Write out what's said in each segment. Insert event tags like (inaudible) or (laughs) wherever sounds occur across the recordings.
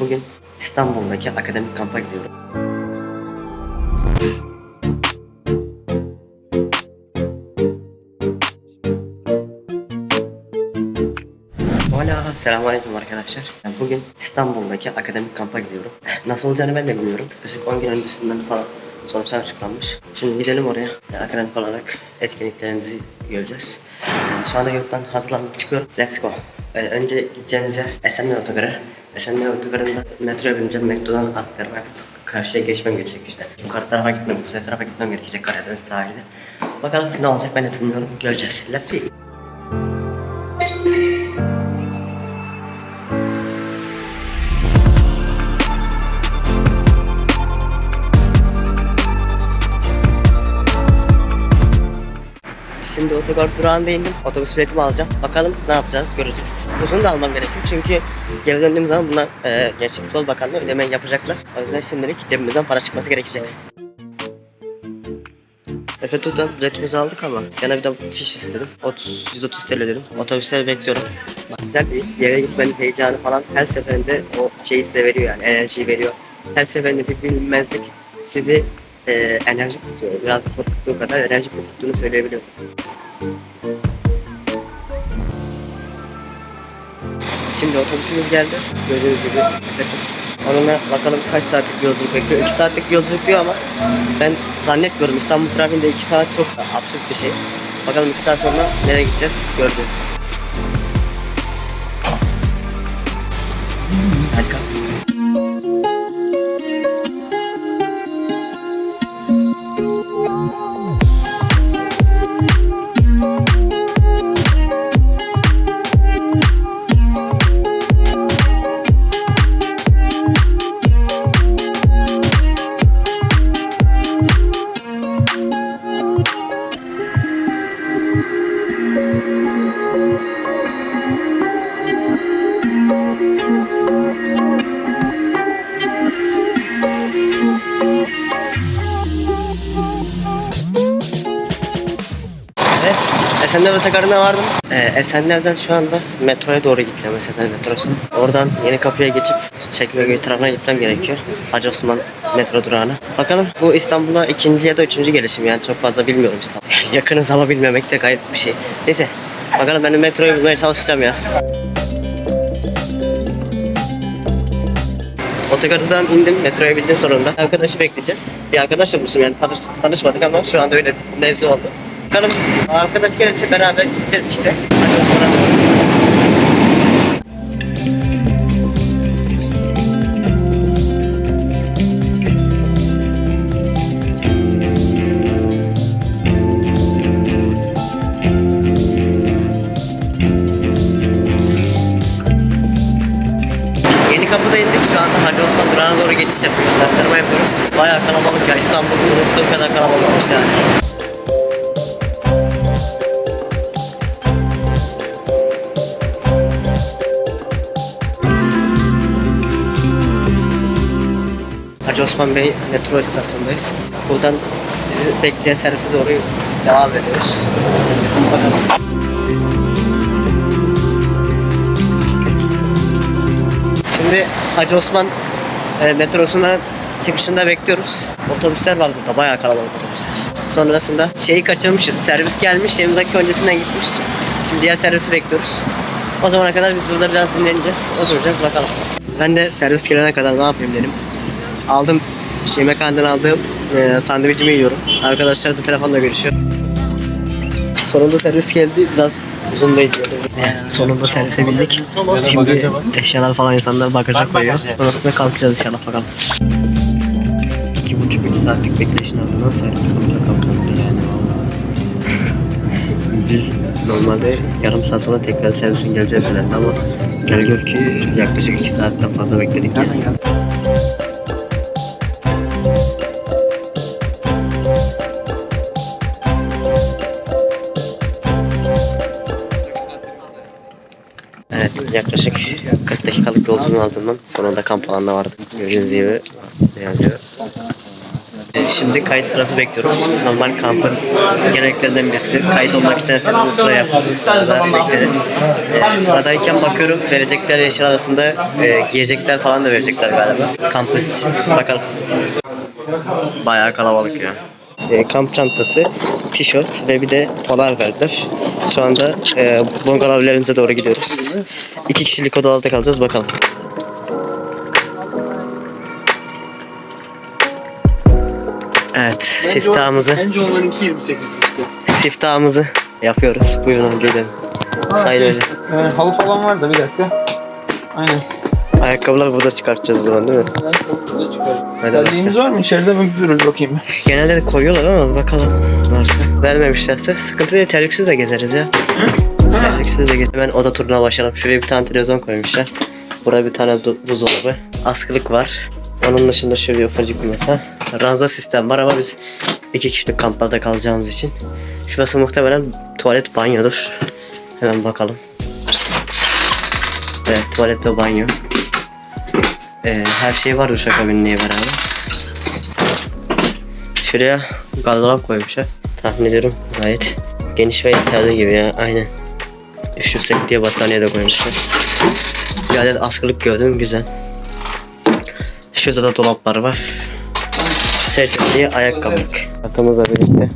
Bugün İstanbul'daki akademik kampa gidiyorum. Hala selamünaleyküm arkadaşlar. Bugün İstanbul'daki akademik kampa gidiyorum. Nasıl olacağını ben de bilmiyorum. Yaklaşık 10 gün öncesinden falan sonuçlar açıklanmış. Şimdi gidelim oraya. Akademik olarak etkinliklerimizi göreceğiz. Şu anda yurttan hazırlanıp çıkıyorum. Let's go. Ee, önce gideceğimiz yer Esenler Otogarı. Esenler Otogarı'nda metroya bineceğim. Metrodan atlarım karşıya geçmem gerekecek işte. Yukarı tarafa gitmem, kuzey tarafa gitmem gerekecek Karadeniz sahili. Bakalım ne olacak ben de bilmiyorum. Göreceğiz. Let's see. Otogar durağında indim. Otobüs biletimi alacağım. Bakalım ne yapacağız göreceğiz. Uzun da almam gerekiyor çünkü geri döndüğüm zaman buna e, Gençlik Spor Bakanlığı ödemeyi yapacaklar. O yüzden şimdilik cebimizden para çıkması gerekecek. Efe Tuğ'dan biletimizi aldık ama yana bir de fiş istedim. 30, 130 TL dedim. Otobüse bekliyorum. Bak, güzel bir yere gitmenin heyecanı falan her seferinde o şeyi size veriyor yani enerjiyi veriyor. Her seferinde bir bilinmezlik sizi e, enerjik tutuyor. Biraz korkuttuğu kadar enerjik tuttuğunu söyleyebilirim. Şimdi otobüsümüz geldi. Gördüğünüz gibi FETÖ. Onunla bakalım kaç saatlik yolculuk bekliyor. 2 saatlik yolculuk diyor ama ben zannetmiyorum. İstanbul trafiğinde 2 saat çok absürt bir şey. Bakalım 2 saat sonra nereye gideceğiz göreceğiz. Harika. Esenler Otogarı'na vardım. Ee, Esenler'den şu anda metroya doğru gideceğim Esenler metrosu. Oradan yeni kapıya geçip Çekmeköy tarafına gitmem gerekiyor. Hacı Osman metro durağına. Bakalım bu İstanbul'a ikinci ya da üçüncü gelişim yani çok fazla bilmiyorum İstanbul. (laughs) Yakınız ama bilmemek de gayet bir şey. Neyse bakalım ben metroyu bulmaya çalışacağım ya. Otogarından indim, metroya bindim sonunda. Arkadaşı bekleyeceğiz. Bir arkadaşla buluştum yani tanış, tanışmadık ama şu anda öyle bir mevzu oldu. Bakalım arkadaş gelirse beraber gideceğiz işte. Hadi. Yeni kapıda indik şu anda Hacı Osman durağına doğru geçiş yapıyoruz. Aktarma yapıyoruz. Bayağı kalabalık ya. İstanbul'da unuttuğum kadar kalabalıkmış yani. Hacı Osman Bey metro istasyonundayız. Buradan bizi bekleyen servise doğru devam ediyoruz. Bakalım. Şimdi Hacı Osman e, metrosundan çıkışında bekliyoruz. Otobüsler var burada. Bayağı kalabalık otobüsler. Sonrasında şeyi kaçırmışız. Servis gelmiş. 20 dakika öncesinden gitmiş. Şimdi diğer servisi bekliyoruz. O zamana kadar biz burada biraz dinleneceğiz. Oturacağız bakalım. Ben de servis gelene kadar ne yapayım dedim. Aldım şey mekandan aldığım e, sandviçimi yiyorum. Arkadaşlar da telefonla görüşüyor. Sonunda servis geldi. Biraz uzun bekliyordum. Sonunda servise bindik. Şimdi eşyalar falan insanlar bagaja koyuyor. Sonrasında kalkacağız inşallah bakalım. İki buçuk üç saatlik bekleyişin ardından servis sonunda kalkamadı yani valla. (laughs) Biz normalde yarım saat sonra tekrar servisin geleceği söylendi ama gel gör ki yaklaşık iki saatten fazla bekledik yani. Yaklaşık 40 dakikalık yolculuğun ardından sonunda kamp alanına vardık. Gördüğünüz gibi ne yazıyor? Ee, Şimdi kayıt sırası bekliyoruz. Normal kampın gereklerinden birisi. Kayıt olmak için senin sıra yapıyoruz. Sıralar bekledim. Ee, sıradayken bakıyorum verecekler eşya arasında e, giyecekler falan da verecekler galiba. Kampın için. Bakalım. Bayağı kalabalık ya. E, kamp çantası, tişört ve bir de polar verdiler. Şu anda e, bungalovlarımıza doğru gidiyoruz. İki kişilik odalarda kalacağız bakalım. Evet, siftahımızı, Bence onlarınki 28'di işte. siftahımızı yapıyoruz. Buyurun gelin. Sayın hocam. Ee, halı falan var da bir dakika. Aynen. Ayakkabıları burada çıkartacağız o zaman değil mi? Burada çıkar. Hadi Terliğimiz var mı? İçeride mi görürüz bakayım. (laughs) Genelde de koyuyorlar ama bakalım varsa. Vermemişlerse sıkıntı değil terliksiz de gezeriz ya. Terliksiz de gezeriz. Hemen oda turuna başlayalım. Şuraya bir tane televizyon koymuşlar. Buraya bir tane buzdolabı. Askılık var. Onun dışında şöyle ufacık bir masa. Ranza sistem var ama biz iki kişilik kamplarda kalacağımız için. Şurası muhtemelen tuvalet banyodur. Hemen bakalım. Evet tuvalet ve banyo. Ee, her şey var duşakabinliğe beraber. Şuraya gardırop koymuşlar. Tahmin ediyorum gayet geniş ve yeterli gibi ya aynen. Üşürsek diye battaniye de koymuşlar. Bir adet askılık gördüm güzel. Şurada da dolaplar var. Set diye ayakkabılık. Atamızla birlikte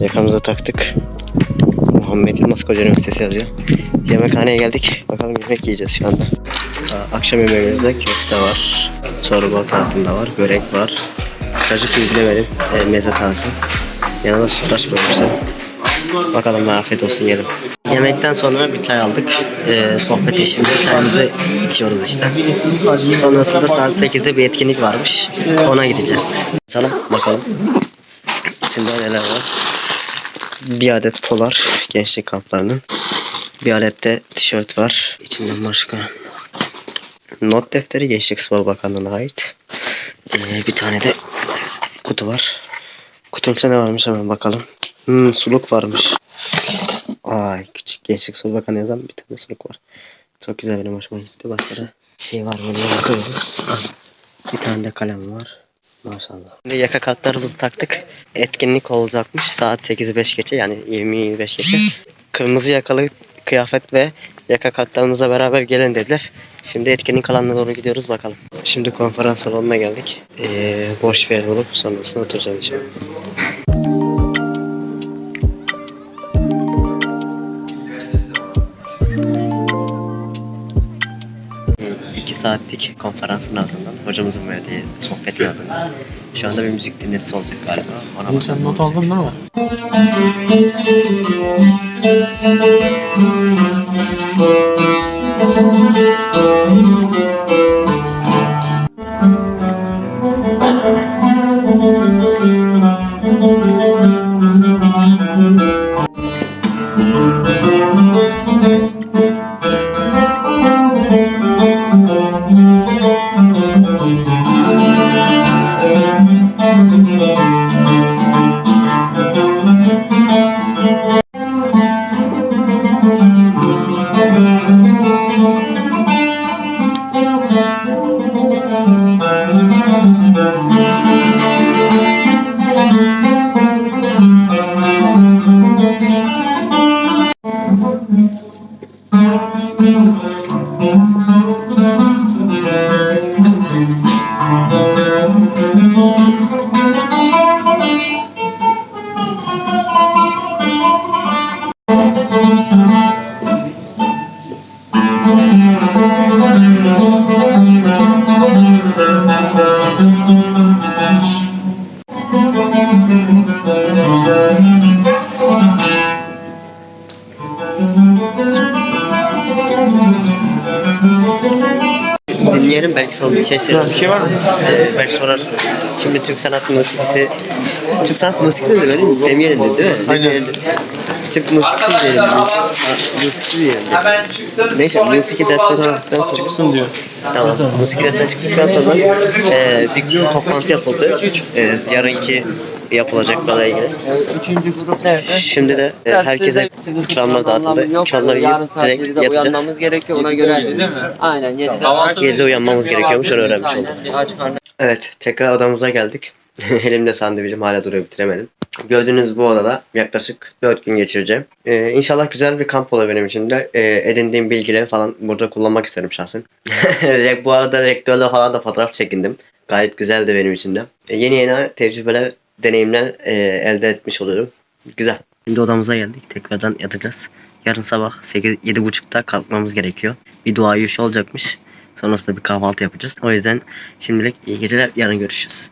yakamıza taktık. Muhammed Yılmaz Koca Üniversitesi yazıyor. Yemekhaneye geldik. Bakalım yemek yiyeceğiz şu anda. Akşam yemeğimizde köfte var. Çorba tarzında var. Börek var. Cacık izlemedim. E, meze tarzı. Yanına sütlaç koymuşlar. Bakalım afiyet olsun yiyelim. Yemekten sonra bir çay aldık. E, sohbet eşliğinde çayımızı içiyoruz işte. Sonrasında saat 8'de bir etkinlik varmış. Ona gideceğiz. Açalım bakalım. İçinde neler var. Bir adet polar gençlik kamplarının. Bir adet de tişört var. İçinden başka. Not defteri Gençlik Spor Bakanlığı'na ait. Ee, bir tane de kutu var. Kutunun içinde ne varmış hemen bakalım. Hmm, suluk varmış. Ay küçük Gençlik Spor Bakanı yazan bir tane suluk var. Çok güzel benim hoşuma gitti. Başka da şey var mı diye bakıyoruz. Bir tane de kalem var. Maşallah. Şimdi yaka kartlarımızı taktık. Etkinlik olacakmış. Saat 8'i 5 geçe yani 20-25 geçe. Kırmızı yakalı kıyafet ve yaka kartlarımızla beraber gelin dediler. Şimdi etkinlik alanına doğru gidiyoruz bakalım. Şimdi konferans salonuna geldik. Ee, boş bir yer bulup sonrasında oturacağız inşallah. İki saatlik konferansın ardından hocamızın verdiği sohbetin ardından şu anda bir müzik dinletisi olacak galiba. Ona sen not aldın değil mi? Thank you. Dinleyelim belki son bir şey söyler. Bir şey var mı? Ee, belki sorar. Şimdi Türk sanat musikisi Türk sanat musikisi de demeyelim dedi değil mi? Aynen. Demeyelim. Türk musikisi diyelim. Musiki diyelim. Neyse musiki dersleri aldıktan sonra Çıksın diyor. Tamam. Musiki dersleri çıktıktan sonra e, bir toplantı yapıldı. E, yarınki yapılacaklarla ilgili. Üçüncü grup nerede? Şimdi de e, herkese ikramlar dağıtıldı. İkramları Yarın yiyip direkt 7'de yatacağız. uyanmamız gerekiyor ona göre. Değil mi? Aynen 7'de. 7'de uyanmamız gerekiyormuş onu öğrenmiş olduk. Evet tekrar odamıza geldik. (laughs) Elimde sandviçim hala duruyor bitiremedim. Gördüğünüz bu odada yaklaşık 4 gün geçireceğim. Ee, inşallah güzel bir kamp olur benim için de. Ee, edindiğim bilgileri falan burada kullanmak isterim şahsen. (laughs) bu arada rektörle falan da fotoğraf çekindim. Gayet güzeldi benim için de. Ee, yeni yeni tecrübeler, deneyimler e, elde etmiş oluyorum. Güzel. Şimdi odamıza geldik. Tekrardan yatacağız. Yarın sabah 8 7.30'da kalkmamız gerekiyor. Bir dua yürüyüşü olacakmış. Sonrasında bir kahvaltı yapacağız. O yüzden şimdilik iyi geceler. Yarın görüşürüz.